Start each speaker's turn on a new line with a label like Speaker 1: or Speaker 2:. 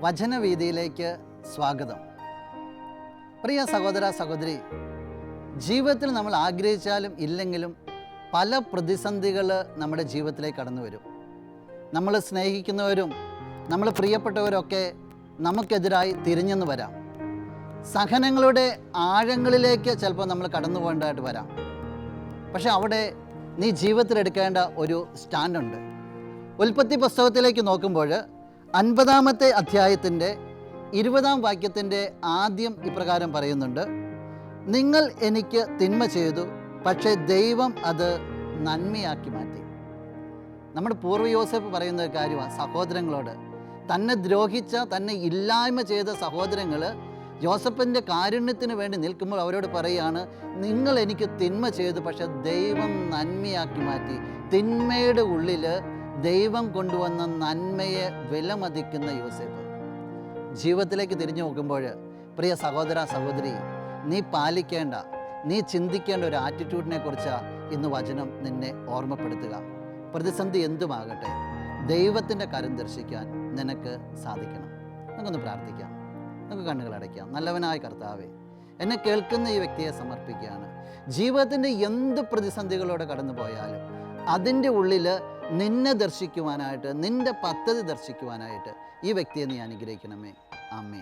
Speaker 1: വചനവീതിയിലേക്ക് സ്വാഗതം. പ്രിയ സഹോദര സഹോദരി ജീവിതത്തിൽ നമ്മൾ ആഗ്രഹിച്ചാലും ഇല്ലെങ്കിലും പല പ്രതിസന്ധികൾ നമ്മുടെ ജീവിതത്തിലേക്ക് കടന്നു വരും. നമ്മൾ സ്നേഹിക്കുന്നവരും നമ്മൾ പ്രിയപ്പെട്ടവരൊക്കെ നമുക്കെതിരായി തിരിഞ്ഞെന്ന് വരാം. സഹനങ്ങളുടെ ആഴങ്ങളിലേക്ക് ചിലപ്പോൾ നമ്മൾ കടന്നു പോകേണ്ടതായിട്ട് വരാം. പക്ഷെ അവിടെ നീ ജീവിതത്തിൽ എടുക്കേണ്ട ഒരു സ്റ്റാൻഡുണ്ട്. ഉൽപ്പത്തി പുസ്തകത്തിലേക്ക് നോക്കുമ്പോൾ അൻപതാമത്തെ അധ്യായത്തിന്റെ ഇരുപതാം വാക്യത്തിന്റെ ആദ്യം ഇപ്രകാരം പറയുന്നുണ്ട് നിങ്ങൾ എനിക്ക് തിന്മ ചെയ്തു പക്ഷേ ദൈവം അത് നന്മയാക്കി മാറ്റി. നമ്മുടെ പൂർവ യോസഫ് പറയുന്ന ഒരു കാര്യമാണ് സഹോദരങ്ങളോട്. തന്നെ ദ്രോഹിച്ച തന്നെ ഇല്ലായ്മ ചെയ്ത സഹോദരങ്ങൾ ജോസഫിന്റെ കാരുണ്യത്തിന് വേണ്ടി നിൽക്കുമ്പോൾ അവരോട് പറയുകയാണ് നിങ്ങൾ എനിക്ക് തിന്മ ചെയ്തു പക്ഷെ ദൈവം നന്മയാക്കി മാറ്റി. തിന്മയുടെ ഉള്ളിൽ ദൈവം കൊണ്ടുവന്ന നന്മയെ വിലമതിക്കുന്ന യോസഫ് ജീവിതത്തിലേക്ക് തിരിഞ്ഞു നോക്കുമ്പോൾ പ്രിയ സഹോദര സഹോദരി നീ പാലിക്കേണ്ട നീ ചിന്തിക്കേണ്ട ഒരു ആറ്റിറ്റ്യൂഡിനെ കുറിച്ചാണ് ഇന്ന് വചനം നിന്നെ ഓർമ്മപ്പെടുത്തുക. പ്രതിസന്ധി എന്തുമാകട്ടെ ദൈവത്തിന്റെ കരം ദർശിക്കാൻ നിനക്ക് സാധിക്കണം. നമുക്കൊന്ന് പ്രാർത്ഥിക്കാം. നമുക്ക് കണ്ണുകൾ അടയ്ക്കാം. നല്ലവനായ കർത്താവേ എന്നെ കേൾക്കുന്ന ഈ വ്യക്തിയെ സമർപ്പിക്കുകയാണ്. ജീവിതത്തിന്റെ എന്ത് പ്രതിസന്ധികളോടെ കടന്നു പോയാലും അതിന്റെ ഉള്ളിൽ നിന്നെ ദർശിക്കുവാനായിട്ട് നിന്റെ പദ്ധതി ദർശിക്കുവാനായിട്ട് ഈ വ്യക്തിയെ നീ അനുഗ്രഹിക്കണമേ. അമ്മേ